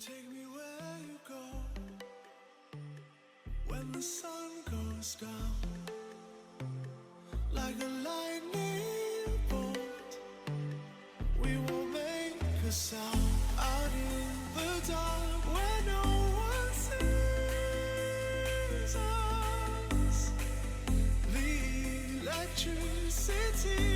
Take me where you go when the sun goes down, like a lightning bolt. We will make a sound out in the dark where no one sees us. The electricity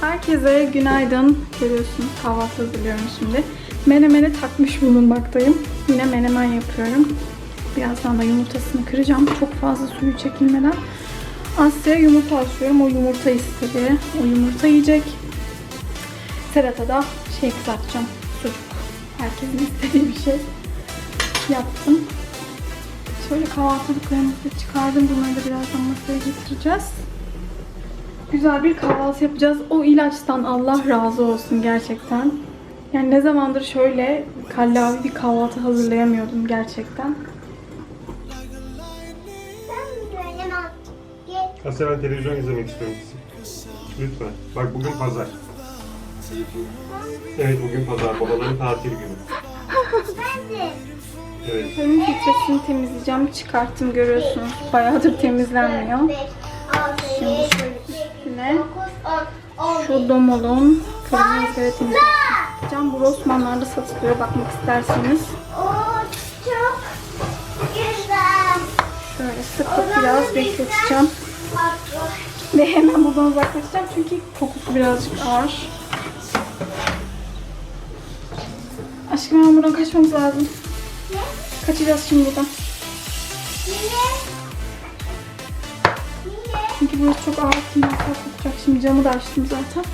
Herkese günaydın. Görüyorsunuz kahvaltı hazırlıyorum şimdi. Menemene takmış bulunmaktayım. Yine menemen yapıyorum. Birazdan da yumurtasını kıracağım. Çok fazla suyu çekilmeden. Asya'ya yumurta açıyorum. O yumurta istedi. O yumurta yiyecek. Serhat'a da şey kızartacağım. Sucuk. Herkesin istediği bir şey yaptım. Şöyle kahvaltılıklarımızı çıkardım. Bunları da birazdan masaya getireceğiz. Güzel bir kahvaltı yapacağız. O ilaçtan Allah razı olsun gerçekten. Yani ne zamandır şöyle kallavi bir kahvaltı hazırlayamıyordum gerçekten. Asya ben televizyon izlemek istiyorum kızım. Lütfen. Bak bugün pazar. Evet bugün pazar. Babaların tatil günü. Evet. Fırın filtresini temizleyeceğim. Çıkarttım görüyorsunuz. Bayağıdır temizlenmiyor. Şimdi üstüne şu domolun fırını ızgara temizleyeceğim. Bu Rossmann'larda satılıyor bakmak isterseniz. Şöyle sıkıp biraz bekleteceğim. Ve hemen buradan uzaklaşacağım çünkü kokusu birazcık ağır. Aşkım hemen buradan kaçmamız lazım. Kaçacağız şimdi buradan. Burası çok ağır kimyasal kokacak. Şimdi camı da açtım zaten.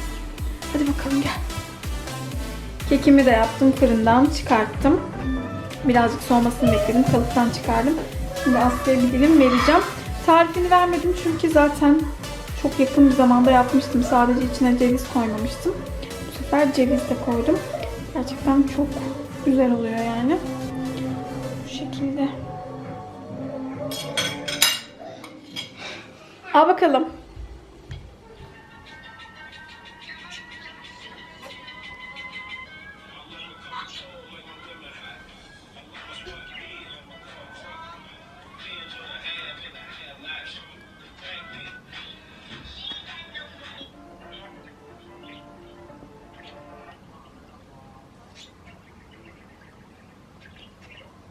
Hadi bakalım gel. Kekimi de yaptım fırından çıkarttım. Birazcık soğumasını bekledim. Kalıptan çıkardım. Şimdi Asya'ya bir dilim vereceğim. Tarifini vermedim çünkü zaten çok yakın bir zamanda yapmıştım. Sadece içine ceviz koymamıştım. Bu sefer ceviz de koydum. Gerçekten çok güzel oluyor yani. Bu şekilde. Al bakalım.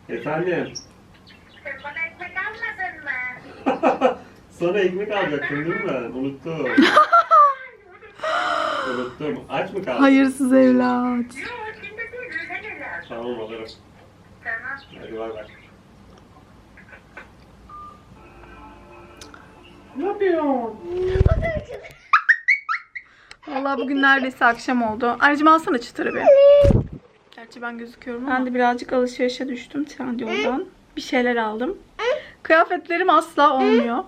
Efendim. Bana ekmek almadın mı? Sana ekmek alacaktım değil mi ben? Unuttum. Unuttum. Aç mı kaldın? Hayırsız evlat. Yok şimdi değil bize. Tamam alırım. Tamam. Hadi bay bay. Ne yapıyorsun? Vallahi bugün neredeyse akşam oldu. Anneciğim alsana çıtırı bir. Gerçi ben gözüküyorum ama. Ben de birazcık alışverişe düştüm Trendyol'dan. Bir şeyler aldım. Kıyafetlerim asla olmuyor.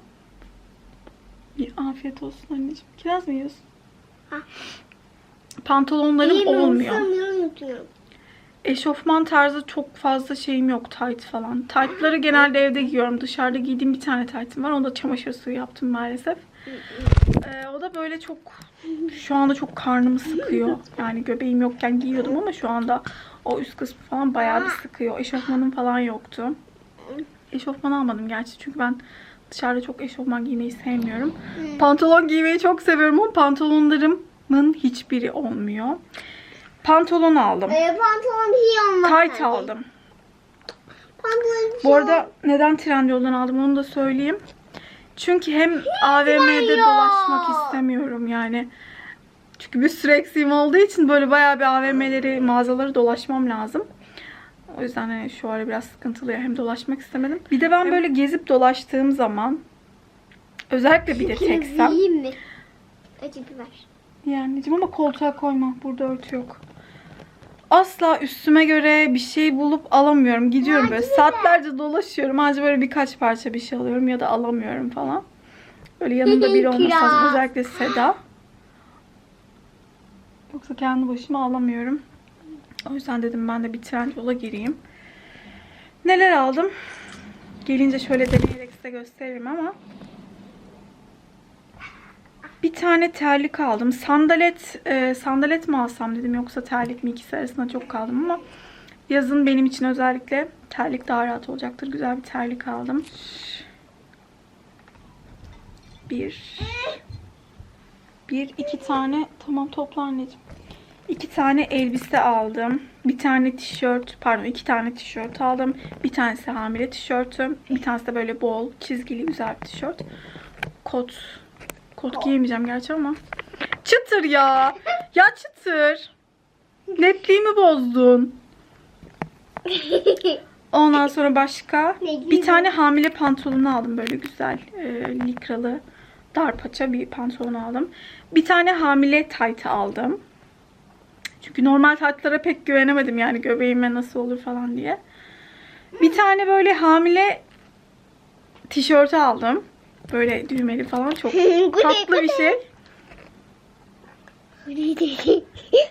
Afiyet olsun anneciğim. Kiraz mı yiyorsun? Pantolonlarım olmuyor. Eşofman tarzı çok fazla şeyim yok. Tight falan. Tight'ları genelde evde giyiyorum. Dışarıda giydiğim bir tane tight'ım var. Onu da çamaşır suyu yaptım maalesef. Ee, o da böyle çok şu anda çok karnımı sıkıyor. Yani göbeğim yokken giyiyordum ama şu anda o üst kısmı falan bayağı bir sıkıyor. Eşofmanım falan yoktu. Eşofman almadım gerçi çünkü ben dışarıda çok eşofman giymeyi sevmiyorum. Pantolon giymeyi çok seviyorum ama pantolonlarımın hiçbiri olmuyor. Pantolon aldım. Ee, pantolon hiç olmaz. Tight aldım. Pantolon hiç Bu arada neden Trendyol'dan aldım onu da söyleyeyim. Çünkü hem AVM'de dolaşmak istemiyorum yani. Çünkü bir sürü eksiğim olduğu için böyle bayağı bir AVM'leri, mağazaları dolaşmam lazım. O yüzden hani şu ara biraz sıkıntılı ya. Hem dolaşmak istemedim. Bir de ben böyle gezip dolaştığım zaman özellikle bir de teksem. Yiyeyim mi? Acı biber. Yani ama koltuğa koyma. Burada örtü yok. Asla üstüme göre bir şey bulup alamıyorum. Gidiyorum böyle saatlerce dolaşıyorum. Ancak böyle birkaç parça bir şey alıyorum ya da alamıyorum falan. Böyle yanında biri olması lazım. Özellikle Seda. Yoksa kendi başıma alamıyorum. O yüzden dedim ben de bir trend yola gireyim. Neler aldım? Gelince şöyle deneyerek size gösteririm ama bir tane terlik aldım. Sandalet e, sandalet mi alsam dedim yoksa terlik mi ikisi arasında çok kaldım ama yazın benim için özellikle terlik daha rahat olacaktır. Güzel bir terlik aldım. Bir bir iki tane tamam topla anneciğim. İki tane elbise aldım. Bir tane tişört, pardon iki tane tişört aldım. Bir tanesi hamile tişörtüm. Bir tanesi de böyle bol, çizgili güzel bir tişört. Kot. Kot giyemeyeceğim gerçi ama. Çıtır ya. Ya çıtır. Netliğimi bozdun. Ondan sonra başka bir tane hamile pantolonu aldım böyle güzel e, likralı dar paça bir pantolon aldım. Bir tane hamile taytı aldım. Çünkü normal taytlara pek güvenemedim yani göbeğime nasıl olur falan diye. Bir tane böyle hamile tişörtü aldım. Böyle düğmeli falan çok tatlı bir şey.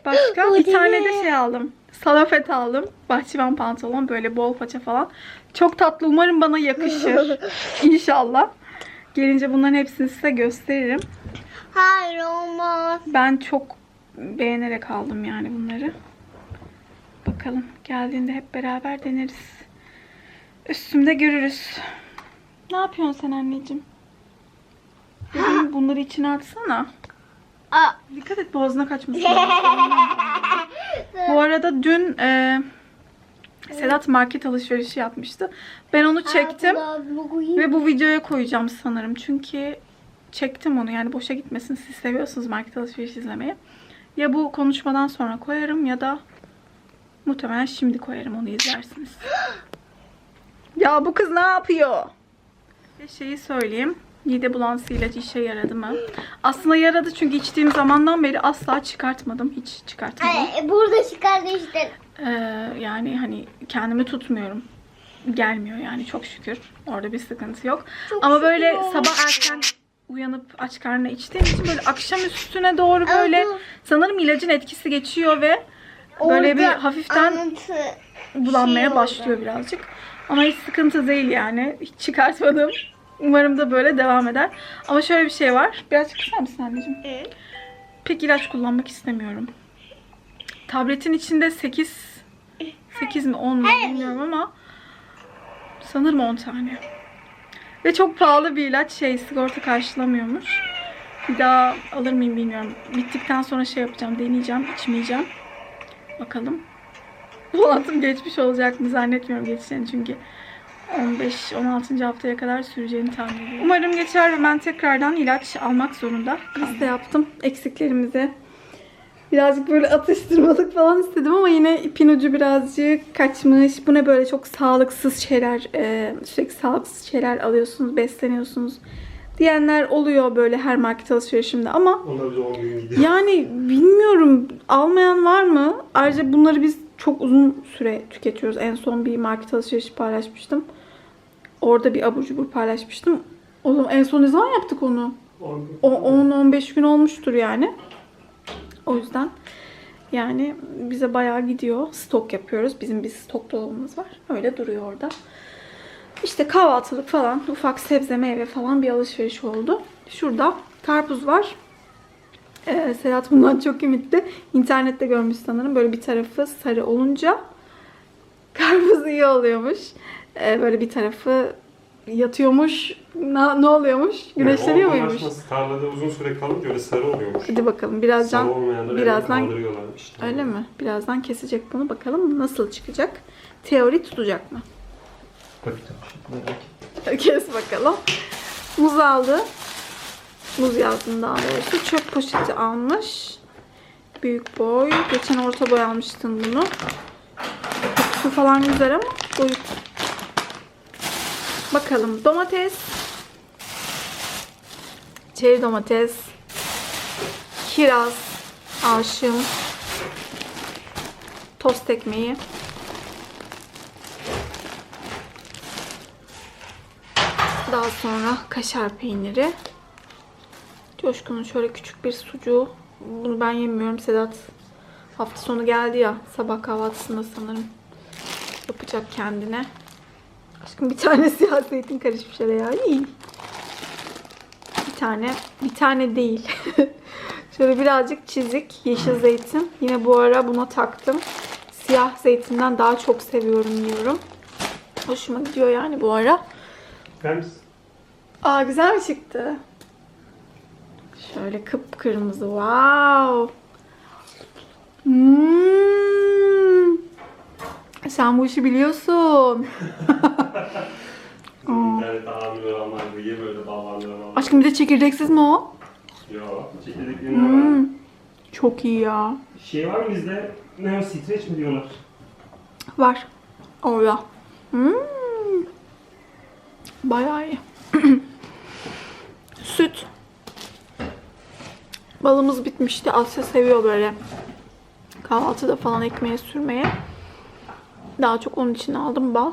Başka bir tane de şey aldım. Salafet aldım. Bahçıvan pantolon böyle bol paça falan. Çok tatlı. Umarım bana yakışır. İnşallah. Gelince bunların hepsini size gösteririm. Hayır olmaz. Ben çok beğenerek aldım yani bunları. Bakalım geldiğinde hep beraber deneriz. Üstümde görürüz. Ne yapıyorsun sen anneciğim? Bebeğim bunları içine atsana. Aa, Dikkat et boğazına kaçmasın. Bu arada dün e, Sedat market alışverişi yapmıştı. Ben onu çektim ve bu videoya koyacağım sanırım. Çünkü çektim onu yani boşa gitmesin. Siz seviyorsunuz market alışverişi izlemeyi. Ya bu konuşmadan sonra koyarım ya da muhtemelen şimdi koyarım onu izlersiniz. ya bu kız ne yapıyor? Bir şeyi söyleyeyim. Mide bulantısı ilacı işe yaradı mı? Aslında yaradı çünkü içtiğim zamandan beri asla çıkartmadım. Hiç çıkartmadım. Ay, burada çıkardı işte. Ee, yani hani kendimi tutmuyorum. Gelmiyor yani çok şükür. Orada bir sıkıntı yok. Çok Ama şükür böyle sabah erken uyanıp aç karnına içtiğim için böyle akşam üstüne doğru böyle sanırım ilacın etkisi geçiyor ve böyle bir hafiften bulanmaya şey başlıyor birazcık. Ama hiç sıkıntı değil yani. Hiç çıkartmadım. Umarım da böyle devam eder. Ama şöyle bir şey var. Birazcık kısar mısın anneciğim? Hı. Pek ilaç kullanmak istemiyorum. Tabletin içinde 8 8 mi 10 mu bilmiyorum ama sanırım 10 tane. Ve çok pahalı bir ilaç şey sigorta karşılamıyormuş. Bir daha alır mıyım bilmiyorum. Bittikten sonra şey yapacağım, deneyeceğim, içmeyeceğim. Bakalım. Bulantım geçmiş olacak mı zannetmiyorum geçeceğini çünkü 15-16. haftaya kadar süreceğini tahmin ediyorum. Umarım geçer ve ben tekrardan ilaç almak zorunda. Liste yaptım eksiklerimizi. Birazcık böyle atıştırmalık falan istedim ama yine ipin ucu birazcık kaçmış. Bu ne böyle çok sağlıksız şeyler, e, sürekli sağlıksız şeyler alıyorsunuz, besleniyorsunuz diyenler oluyor böyle her market alışverişimde ama Onlar bize 10 gün gidiyor. yani bilmiyorum almayan var mı? Ayrıca bunları biz çok uzun süre tüketiyoruz. En son bir market alışverişi paylaşmıştım. Orada bir abur cubur paylaşmıştım. O zaman en son ne zaman yaptık onu? 10 gün. 10-15 gün olmuştur yani. O yüzden yani bize bayağı gidiyor. Stok yapıyoruz. Bizim bir stok dolabımız var. Öyle duruyor orada. İşte kahvaltılık falan, ufak sebze meyve falan bir alışveriş oldu. Şurada karpuz var. Ee, Serhat bundan çok ümitli. İnternette görmüş sanırım. Böyle bir tarafı sarı olunca karpuz iyi oluyormuş. Ee, böyle bir tarafı yatıyormuş. Ne, ne oluyormuş? Güneşleniyor Yani muymuş? bulaşması Tarlada uzun süre kalınca öyle sarı oluyormuş. Hadi bakalım birazdan birazdan- işte. öyle mi? Birazdan kesecek bunu bakalım nasıl çıkacak? Teori tutacak mı? Ettim. Kes bakalım. Muz aldı. Muz yazdım daha doğrusu. Çöp poşeti almış. Büyük boy. Geçen orta boy almıştın bunu. Su falan güzel ama boyut. Bakalım domates. Çeri domates. Kiraz. Aşığım. Tost ekmeği. Daha sonra kaşar peyniri. Coşkun'un şöyle küçük bir sucuğu. Bunu ben yemiyorum. Sedat hafta sonu geldi ya. Sabah kahvaltısında sanırım. Yapacak kendine. Aşkım bir tane siyah zeytin karışmış araya. ya. İyi. Bir tane. Bir tane değil. şöyle birazcık çizik. Yeşil zeytin. Yine bu ara buna taktım. Siyah zeytinden daha çok seviyorum yiyorum. Hoşuma gidiyor yani bu ara. Temiz. Aa güzel mi çıktı? Şöyle kıpkırmızı. Wow. Hmm. Sen bu işi biliyorsun. İnternette hamile olanlar niye böyle davranıyorlar? Aşkım bir de çekirdeksiz mi o? Yok. Çekirdekli ne var? Çok iyi ya. Şey var mı bizde? Ne o streç mi diyorlar? Var. Orada. Hmm. Bayağı iyi. Süt. Balımız bitmişti. Asya seviyor böyle kahvaltıda falan ekmeğe sürmeye. Daha çok onun için aldım bal.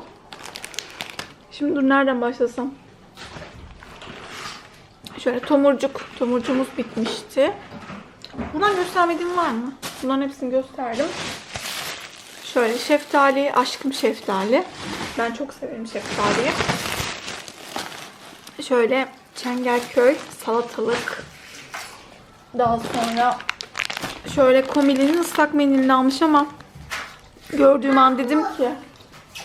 Şimdi dur nereden başlasam? Şöyle tomurcuk. Tomurcuğumuz bitmişti. Bundan göstermediğim var mı? Bunların hepsini gösterdim. Şöyle şeftali, aşkım şeftali. Ben çok severim şeftaliyi. Şöyle Çengelköy salatalık. Daha sonra şöyle komilinin ıslak mendilini almış ama gördüğüm an dedim ki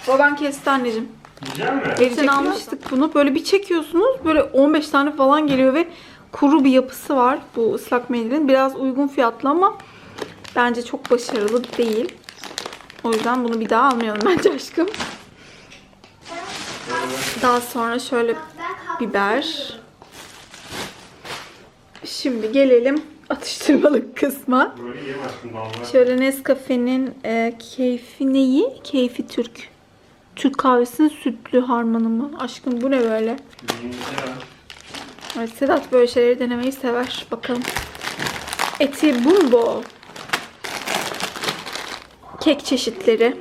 baban kesti anneciğim. Yiyecek mi? Geçen almıştık bunu. Böyle bir çekiyorsunuz. Böyle 15 tane falan geliyor ve kuru bir yapısı var bu ıslak mendilin. Biraz uygun fiyatlı ama bence çok başarılı değil. O yüzden bunu bir daha almayalım bence aşkım. Daha sonra şöyle biber. Şimdi gelelim atıştırmalık kısma. Şöyle Nescafe'nin e, keyfi neyi? Keyfi Türk. Türk kahvesinin sütlü harmanı mı? Aşkım bu ne böyle? Evet Sedat böyle şeyleri denemeyi sever. Bakalım. Eti bumbo. Kek çeşitleri.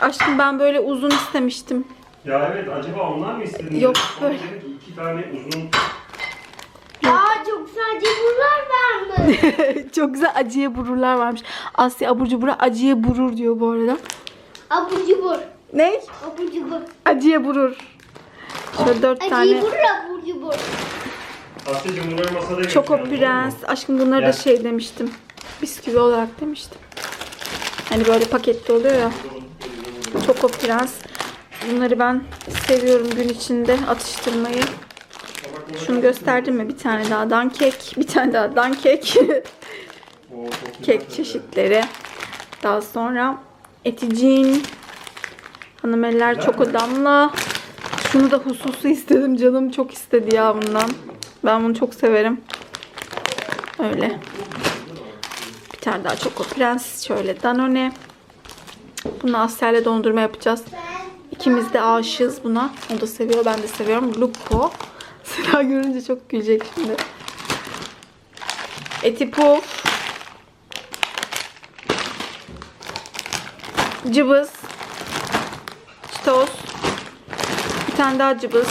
Aşkım ben böyle uzun istemiştim. Ya evet acaba onlar mı istedin? Yok, Ama böyle. ki iki tane uzun Aa çok sadece bunlar varmış. Çok güzel acıya bururlar varmış. Asya abur cubura acıya burur diyor bu arada. Abur cubur. Ne? Abur cubur. Acıya burur. Şöyle dört Acı tane. cubur abur cubur. Asya'cığım bunları masada götür. Çoko? Prens. Aşkım bunları da Gel. şey demiştim. Bisküvi olarak demiştim. Hani böyle pakette oluyor ya. Çoko Prens. Bunları ben seviyorum gün içinde atıştırmayı. Şunu gösterdim mi? Bir tane daha dankek. Bir tane daha dankek. Kek çeşitleri. Daha sonra eticin. Hanım eller Güzel çoko mi? damla. Şunu da hususi istedim. Canım çok istedi ya bundan. Ben bunu çok severim. Öyle. Bir tane daha çoko prens. Şöyle danone. Bunu Asya'yla dondurma yapacağız. İkimiz de aşığız buna. O da seviyor, ben de seviyorum. Lupo. Sıra görünce çok gülecek şimdi. Eti puf. Cıbız. Cheetos. Bir tane daha cıbız.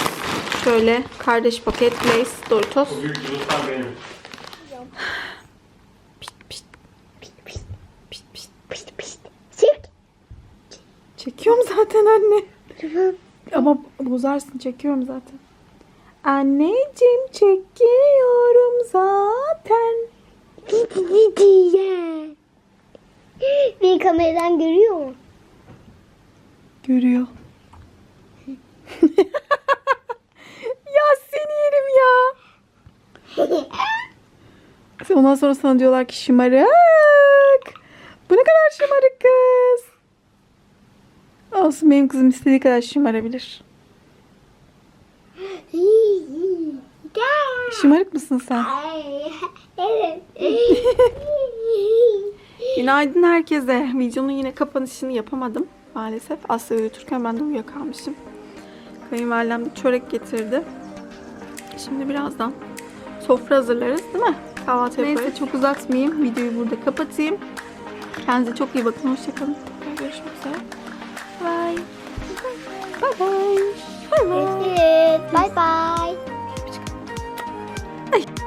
Şöyle kardeş paket Lay's Doritos. Büyük benim. Çekiyorum zaten anne. Ama bozarsın çekiyorum zaten. Anneciğim çekiyorum zaten. diye. Beni kameradan görüyor mu? Görüyor. ya seni yerim ya. Ondan sonra sana diyorlar ki şımarık. Bu ne kadar şımarık kız. Olsun benim kızım istediği kadar şımarabilir. Şımarık mısın sen? Evet. Günaydın herkese. Videonun yine kapanışını yapamadım maalesef. Asya uyuturken ben de uyuyakalmışım. Kayınvalidem de çörek getirdi. Şimdi birazdan sofra hazırlarız değil mi? Kahvaltı Neyse, yaparız. Neyse çok uzatmayayım. Videoyu burada kapatayım. Kendinize çok iyi bakın. Hoşçakalın. Görüşmek üzere. Bye. Bye bye. Bye bye. Bye bye. bye, bye.